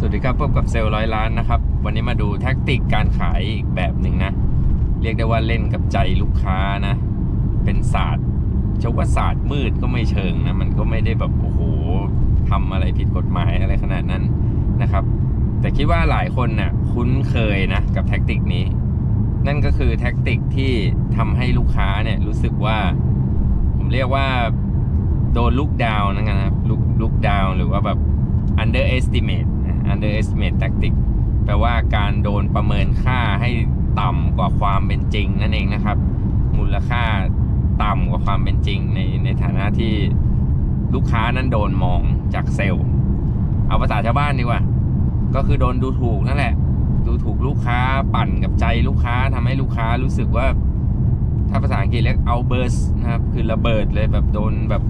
สวัสดีครับพบกับเซลล์ร้อยล้านนะครับ วันนี้มาดูแท็กติกการขายอีกแบบหนึ่งนะ เรียกได้ว่าเล่นกับใจลูกค้านะ เป็นศาสตร์จะว่าศาสตร์มืดก็ไม่เชิงนะ มันก็ไม่ได้แบบโอ้โหทำอะไรผิดกฎหมายอะไรขนาดนั้นนะครับ แต่คิดว่าหลายคนน่ะคุ้นเคยนะกับแท็กติกนี้ นั่นก็คือแท็กติกที่ทำให้ลูกค้าเนี่ยรู้สึกว่า ผมเรียกว่าโดนลุกดาวนะครับลุกลุกดาวหรือว่าแบบ underestimate underestimate tactic แปลว่าการโดนประเมินค่าให้ต่ำกว่าความเป็นจริงนั่นเองนะครับ มูลค่าต่ำกว่าความเป็นจริงในในฐานะที่ลูกค้านั้นโดนมองจากเซลล์ เอาภาษาชาวบ้านดีกว่า ก็คือโดนดูถูกนั่นแหละ ดูถูกลูกค้าปั่นกับใจลูกค้าทำให้ลูกค้ารู้สึกว่า ถ้าภาษาอังกฤษเรียกเอาเบ r ร์สนะครับ คือระเบิดเลยแบบโดนแบบ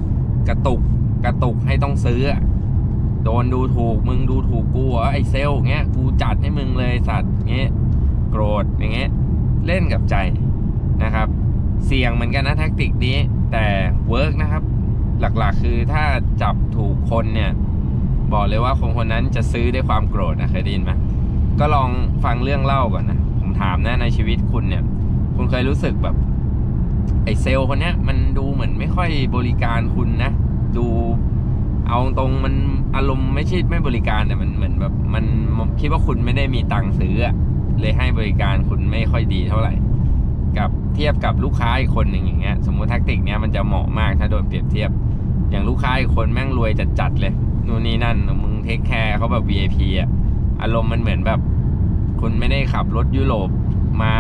กระตุกกระตุกให้ต้องซื้อ โดนดูถูกมึงดูถูกกูเหรอไอเซลเงี้ยกูจัดให้มึงเลยสัตว์เงี้ยโกรธอย่างเงี้ยเล่นกับใจนะครับ เสี่ยงเหมือนกันนะแท็กติกนี้แต่เวิร์กนะครับ หลักๆคือถ้าจับถูกคนเนี่ยบอกเลยว่าคนคนนั้นจะซื้อด้วยความโกรธนะเคยได้ยินไหมก็ลองฟังเรื่องเล่าก่อนนะผมถามนะในชีวิตคุณเนี่ย คุณเคยรู้สึกแบบไอเซลคนเนี้ยมันดูเหมือนไม่ค่อยบริการคุณนะ ดู เอาตรงมันอารมณ์ไม่ใช่ไม่บริการแต่มันเหมือนแบบมันคิดว่าคุณไม่ได้มีตังค์ซื้อเลยให้บริการคุณไม่ค่อยดีเท่าไหร่ กับเทียบกับลูกค้าอีกคนหนึ่งอย่างเงี้ยสมมุติแท็กติกเนี้ยมันจะเหมาะมากถ้าโดนเปรียบเทียบ อย่างลูกค้าอีกคนแม่งรวยจัดๆเลยนู่นนี่นั่นมึงเทคแคร์เขาแบบ VIP อะอารมณ์มันเหมือนแบบ คุณไม่ได้ขับรถยุโรปมา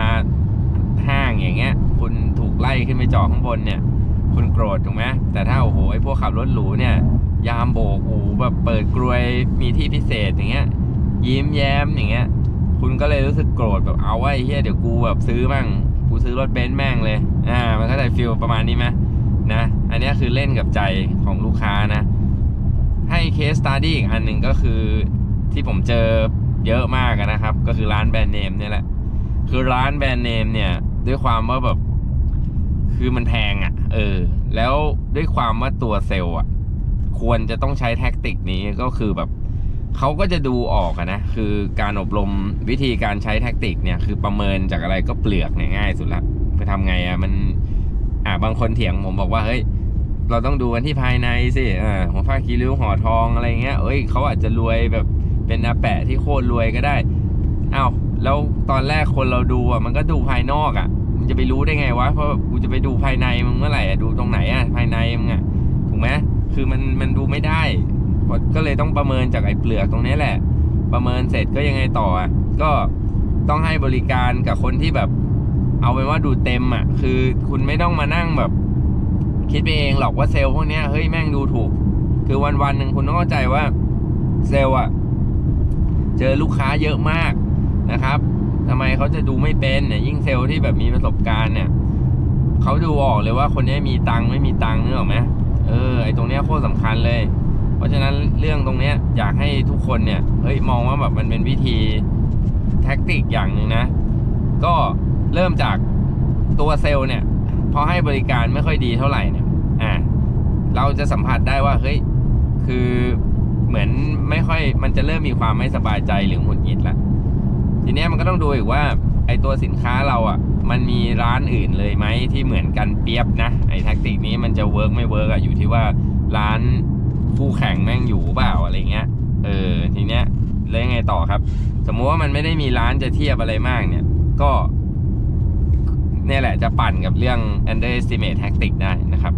ห้างอย่างเงี้ย คุณถูกไล่ขึ้นไปจอดข้างบนเนี่ย คุณโกรธถูกไหมแต่ถ้าโอ้โหไอ้พวกขับรถหรูเนี่ยามโบกอูแบบเปิดกรวยมีที่พิเศษอย่างเงี้ย ยิ้มแย้มอย่างเงี้ย คุณก็เลยรู้สึกโกรธแบบเอาไว้เฮียเดี๋ยวกูแบบซื้อมั่งกูซื้อรถเบนซ์แม่งเลยอ่ามันเข้าใจฟิลประมาณนี้ไหมนะอันนี้คือเล่นกับใจของลูกค้านะ ให้เคสตัดดี้อีกอันหนึ่งก็คือที่ผมเจอเยอะมากนะครับ ก็คือร้านแบรนด์เนมเนี่ยแหละ คือร้านแบรนด์เนมเนี่ยด้วยความว่าแบบคือมันแพงอะ่ะ เออ แล้วด้วยความว่าตัวเซลล์อะ ควรจะต้องใช้แท็กติกนี้ก็คือแบบเขาก็จะดูออกอะนะคือการอบรมวิธีการใช้แท็กติกเนี่ยคือประเมินจากอะไรก็เปลือกเนี่ยง่ายสุดละไปทำไงอะมันอ่าบางคนเถียงผมบอกว่าเฮ้ยเราต้องดูกันที่ภายในสิอ่าหัวผ้าคีริ้วห่อทองอะไรเงี้ยเอ้ยเขาอาจจะรวยแบบเป็นอาแปะที่โคตรรวยก็ได้อ้าวแล้วตอนแรกคนเราดูอะมันก็ดูภายนอกอะมันจะไปรู้ได้ไงวะเพราะกูจะไปดูภายในมึงเมื่อไหร่อะดูตรงไหนอะภายในมึงอะถูกไหม คือมันมันดูไม่ได้ก็เลยต้องประเมินจากไอ้เปลือกตรงนี้แหละ ประเมินเสร็จก็ยังไงต่ออก็ต้องให้บริการกับคนที่แบบ เอาเป็นว่าดูเต็มอะ คือคุณไม่ต้องมานั่งแบบ คิดไปเองหรอกว่าเซลล์พวกนี้เฮ้ยแม่งดูถูก คือวันวันหนึ่งคุณต้องเข้าใจว่าเซลล์อะ เจอลูกค้าเยอะมากนะครับทำไมเขาจะดูไม่เป็นเนี่ยยิ่งเซลล์ที่แบบมีประสบการณ์เนี่ยเขาดูออกเลยว่าคนนี้มีตังค์ไม่มีตังค์นึกออกไหม เออไอตรงเนี้ยโคตรสำคัญเลย เพราะฉะนั้นเรื่องตรงเนี้ยอยากให้ทุกคนเนี่ยเฮ้ยมองว่าแบบมันเป็นวิธีแท็กติกอย่างหนึ่งนะ ก็เริ่มจากตัวเซลล์เนี่ยพอให้บริการไม่ค่อยดีเท่าไหร่เนี่ยอ่าเราจะสัมผัสได้ว่าเฮ้ยคือเหมือนไม่ค่อยมันจะเริ่มมีความไม่สบายใจหรือหงุดหงิดละทีเนี้ยมันก็ต้องดูอีกว่า ไอตัวสินค้าเราอะ มันมีร้านอื่นเลยไหมที่เหมือนกันเปียบนะ ไอแท็กติกนี้มันจะเวิร์กไม่เวิร์กอะอยู่ที่ว่าร้านคู่แข่งแม่งอยู่เปล่าอะไรเงี้ย เออทีเนี้ยแล้วยังไงต่อครับ สมมุติว่ามันไม่ได้มีร้านจะเทียบอะไรมากเนี่ย ก็เนี่ยแหละจะปั่นกับเรื่อง underestimate tactic ได้นะครับ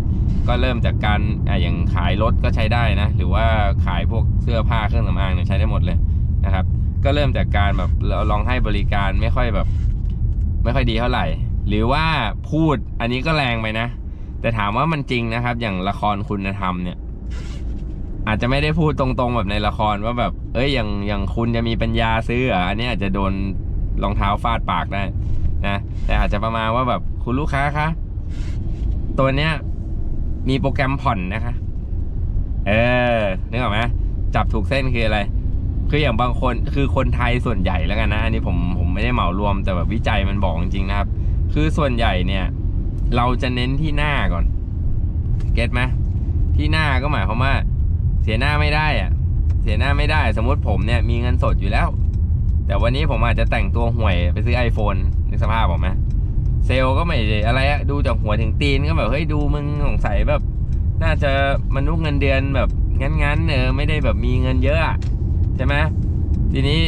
ก็เริ่มจากการอะอย่างขายรถก็ใช้ได้นะ หรือว่าขายพวกเสื้อผ้าเครื่องสำอางเนี่ยใช้ได้หมดเลย นะครับ ก็เริ่มจากการแบบเราลองให้บริการไม่ค่อยแบบ ไม่ค่อยดีเท่าไหร่ หรือว่าพูดอันนี้ก็แรงไปนะ แต่ถามว่ามันจริงนะครับ อย่างละครคุณธรรมเนี่ย อาจจะไม่ได้พูดตรงๆแบบในละครว่าแบบ เอ้ยอย่างอย่างคุณจะมีปัญญาซื้อออันนี้อาจจะโดนรองเท้าฟาดปากได้นะแต่อาจจะประมาณว่าแบบคุณลูกค้าคะตัวเนี้ยมีโปรแกรมผ่อนนะคะ เออนึกออกไหมจับถูกเส้นคืออะไร คืออย่างบางคนคือคนไทยส่วนใหญ่แล้วกันนะ อันนี้ผมผมไม่ได้เหมารวมแต่แบบวิจัยมันบอกจริงๆนะครับ คือส่วนใหญ่เนี่ย เราจะเน้นที่หน้าก่อน เก็ตไหมที่หน้าก็หมายความว่า เสียหน้าไม่ได้อะเสียหน้าไม่ได้ สมมติผมเนี่ยมีเงินสดอยู่แล้ว แต่วันนี้ผมอาจจะแต่งตัวห่วยไปซื้อ iPhone นึกสภาพผมไหมเซลก็ไม่อะไรอะดูจากหัวถึงตีนก็แบบเฮ้ยดูมึงสงสัยแบบ น่าจะมนุษย์เงินเดือนแบบงั้นๆเออไม่ได้แบบมีเงินเยอะ ช่ไหมทีนี้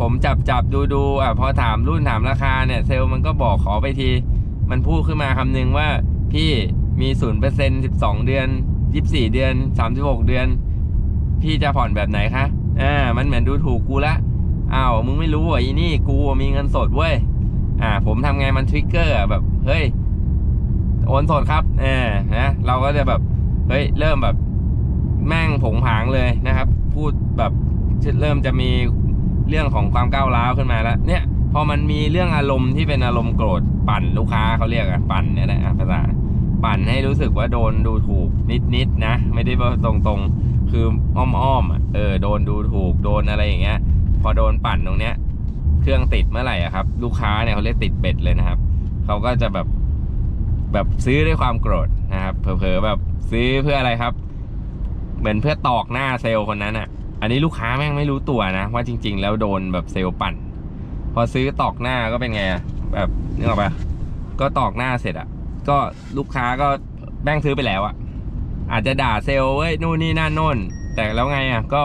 ผมจับจับดูดูอะพอถามรุ่นถามราคาเนี่ย เซลล์มันก็บอกขอไปที มันพูดขึ้นมาคำนึงว่าพี่มีศูนย์เปอร์เซ็นต์สิบสองเดือนยี่สิบสี่เดือนสามสิบหกเดือน พี่จะผ่อนแบบไหนคะอ่ามันเหมือนดูถูกกูละอ้าวมึงไม่รู้เหรออีนี่กูมีเงินสดเว้ยอ่า ผมทำไงมันทริกเกอร์อะแบบเฮ้ยโอนสดครับเออนะเราก็จะแบบเฮ้ยเริ่มแบบแม่งผงผางเลยนะครับ พูดแบบ เริ่มจะมีเรื่องของความก้าวร้าวขึ้นมาแล้วเนี่ยพอมันมีเรื่องอารมณ์ที่เป็นอารมณ์โกรธปั่นลูกค้าเขาเรียกอะปั่นเนี่ยแหละอะภาษาปั่นให้รู้สึกว่าโดนดูถูกนิดๆนะ ไม่ได้ว่าตรงๆคืออ้อมๆอะเออโดนดูถูกโดนอะไรอย่างเงี้ย พอโดนปั่นตรงเนี้ย เครื่องติดเมื่อไหร่อะครับ ลูกค้าเนี่ยเขาเรียกติดเบ็ดเลยนะครับเขาก็จะแบบแบบซื้อด้วยความโกรธนะครับเผลอๆแบบซื้อเพื่ออะไรครับ เหมือนเพื่อตอกหน้าเซลล์คนนั้นอะ อันนี้ลูกค้าแม่งไม่รู้ตัวนะ ว่าจริง ๆ แล้วโดนแบบเซลล์ปั่น พอซื้อตอกหน้าก็เป็นไงอะแบบนึกออกปะก็ตอกหน้าเสร็จอะก็ลูกค้าก็แม่งซื้อไปแล้วอะอาจจะด่าเซลล์เว้ยนู่นนี่นั่นโน่น แต่แล้วไงอะก็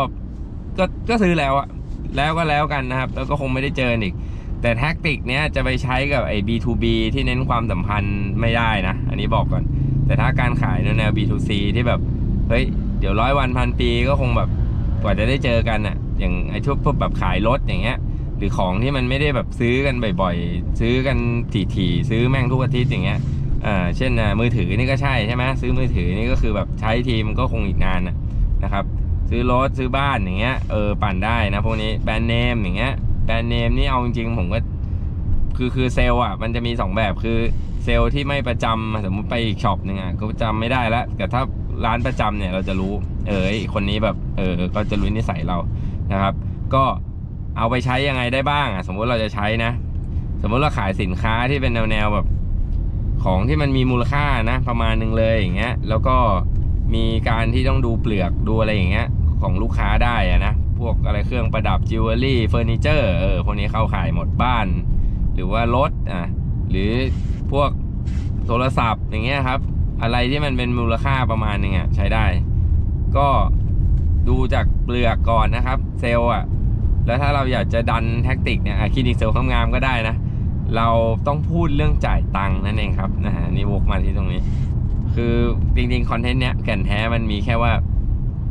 ก็ก็ซื้อแล้วอะแล้วก็แล้วกันนะครับ แล้วก็คงไม่ได้เจออีก แต่แท็กติกเนี้ยจะไปใช้กับไอ้ B2B ที่เน้นความสัมพันธ์ไม่ได้นะ อันนี้บอกก่อน แต่ถ้าการขายในแนว B2C ที่แบบ เฮ้ย เดี๋ยวร้อยวันพันปีก็คงแบบ กว่าจะได้เจอกันอะ อย่างไอ้ชุดพวกแบบขายรถอย่างเงี้ย หรือของที่มันไม่ได้แบบซื้อกันบ่อยๆ ซื้อกันถี่ๆซื้อแม่งทุกอาทิตย์อย่างเงี้ยอ่าเช่นอะมือถือนี่ก็ใช่ใช่ไหมซื้อมือถือนี่ก็คือแบบใช้ทีมนก็คงอีกนานนะนะครับ ซื้อรถซื้อบ้านอย่างเงี้ยเออปั่นได้นะพวกนี้แบรนด์เนมอย่างเงี้ยแบรนด์เนมนี่เอาจริงๆผมก็คือคือเซลล์อะมันจะมีสองแบบคือเซลล์ที่ไม่ประจำสมมติไปอีกช็อปหนึ่งอะก็จำไม่ได้แล้วแต่ถ้า ร้านประจำเนี่ยเราจะรู้ เออคนนี้แบบเออก็จะรู้นิสัยเรานะครับ ก็เอาไปใช้ยังไงได้บ้างอะสมมุติเราจะใช้นะ สมมุติเราขายสินค้าที่เป็นแนวแนวแบบ ของที่มันมีมูลค่านะ ประมาณหนึ่งเลยอย่างเงี้ยแล้วก็มีการที่ต้องดูเปลือกดูอะไรอย่างเงี้ยของลูกค้าได้อะนะพวกอะไรเครื่องประดับจิวเวลรี่เฟอร์นิเจอร์เออพวกนี้เข้าขายหมดบ้าน หรือว่ารถอะหรือพวกโทรศัพท์อย่างเงี้ยครับ อะไรที่มันเป็นมูลค่าประมาณนึงอะใช้ได้ ก็ดูจากเปลือกก่อนนะครับ เซลล์อะแล้วถ้าเราอยากจะดันแท็กติกเนี่ยคลินิกเซลล์ข้างามก็ได้นะ เราต้องพูดเรื่องจ่ายตังค์นั่นเองครับนะฮะนี่วกมาที่ตรงนี้ คือจริงๆคอนเทนต์เนี้ยแก่นแท้มันมีแค่ว่า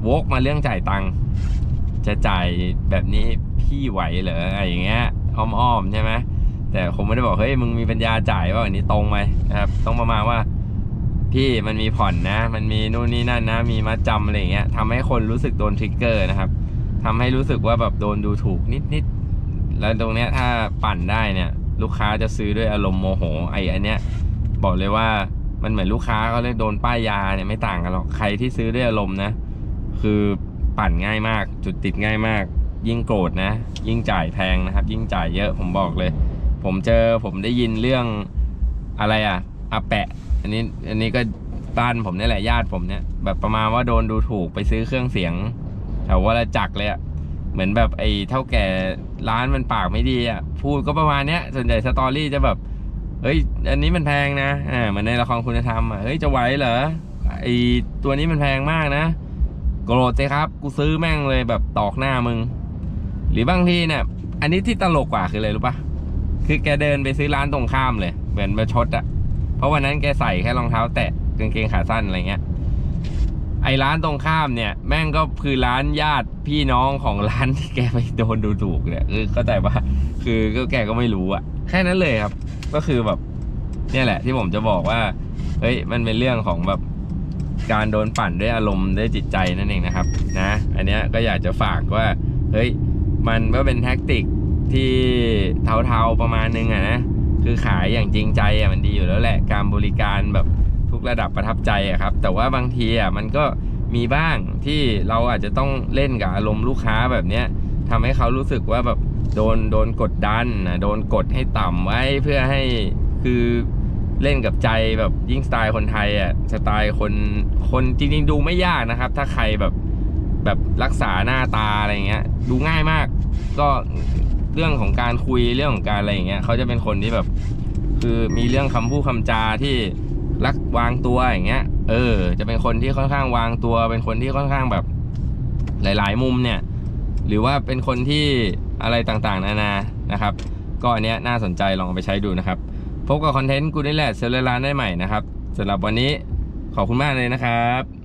วกมาเรื่องจ่ายตังค์จะจ่ายแบบนี้พี่ไหวเหรออะไรอย่างเงี้ยอ้อมๆใช่ไหมแต่คงไม่ได้บอกเฮ้ยมึงมีปัญญาจ่ายว่าอันนี้ตรงไหมนะครับต้องประมาณว่า พี่มันมีผ่อนนะ มันมีนู่นนี่นั่นนะ มีมัดจำอะไรเงี้ยทำให้คนรู้สึกโดนทริกเกอร์นะครับทำให้รู้สึกว่าแบบโดนดูถูกนิดๆแล้วตรงเนี้ยถ้าปั่นได้เนี่ย ลูกค้าจะซื้อด้วยอารมณ์โมโหไอ้อันเนี้ยบอกเลยว่ามันเหมือนลูกค้าเขาเลยโดนป้ายยาเนี่ยไม่ต่างกันหรอกใครที่ซื้อด้วยอารมณ์นะ คือปั่นง่ายมาก จุดติดง่ายมาก ยิ่งโกรธนะ ยิ่งจ่ายแพงนะครับ ยิ่งจ่ายเยอะผมบอกเลย ผมเจอผมได้ยินเรื่องอะไรอะอาแปะ อันนี้อันนี้ก็บ้านผมนี่แหละญาติผมเนี่ย แบบประมาณว่าโดนดูถูกไปซื้อเครื่องเสียงแถววัลจักรเลยอะเหมือนแบบไอ้เท่าแก่ร้านมันปากไม่ดีอะพูดก็ประมาณเนี้ยส่วนใหญ่สตอรี่จะแบบเฮ้ย อันนี้มันแพงนะอ่าเหมือนในละครคุณธรรมอะเฮ้ยจะไหวเหรอไอตัวนี้มันแพงมากนะโกรธสิครับ กูซื้อแม่งเลยแบบตอกหน้ามึง หรือบางทีเนี่ยอันนี้ที่ตลกกว่าคืออะไรรู้ปะคือแกเดินไปซื้อร้านตรงข้ามเลย เหมือนประชดอะ เพราะวันนั้นแกใส่แค่รองเท้า แตะกางเกงขาสั้นอะไรเงี้ย ไอ้ร้านตรงข้ามเนี่ย แม่งก็คือร้านญาติพี่น้องของร้านที่แกไปโดนดูถูกเนี่ยคือเข้าใจปะคือก็แกก็ไม่รู้อะแค่นั้นเลยครับ ก็คือแบบเนี่ยแหละ ที่ผมจะบอกว่าเฮ้ยมันเป็นเรื่องของแบบการโดนปั่นด้วยอารมณ์ด้วยจิตใจนั่นเองนะครับ นะ อันเนี้ยก็อยากจะฝากว่า เฮ้ย มันก็เป็นแท็กติกที่เทาๆประมาณนึงอะนะ คือขายอย่างจริงใจอะมันดีอยู่แล้วแหละการบริการแบบทุกระดับประทับใจอะครับ แต่ว่าบางทีอะมันก็มีบ้างที่เราอาจจะต้องเล่นกับอารมณ์ลูกค้าแบบเนี้ยทำให้เขารู้สึกว่าแบบโดนโดนกดดันนะโดนกดให้ต่ำไว้เพื่อให้คือเล่นกับใจแบบยิ่งสไตล์คนไทยอะสไตล์คนคนจริงๆดูไม่ยากนะครับ ถ้าใครแบบแบบรักษาหน้าตาอะไรเงี้ย ดูง่ายมาก ก็ เรื่องของการคุยเรื่องของการอะไรอย่างเงี้ยเขาจะเป็นคนที่แบบ คือมีเรื่องคำพูดคำจาที่รักวางตัวอย่างเงี้ย เออ จะเป็นคนที่ค่อนข้างวางตัว เป็นคนที่ค่อนข้างแบบ หลาย ๆ มุมเนี่ย หรือว่าเป็นคนที่อะไรต่างๆ นานานะครับ ก็อันเนี้ยน่าสนใจลองเอาไปใช้ดูนะครับ พบกับคอนเทนต์กูนี่แหละเซลล์ร้านได้ใหม่นะครับสำหรับวันนี้ขอบคุณมากเลยนะครับ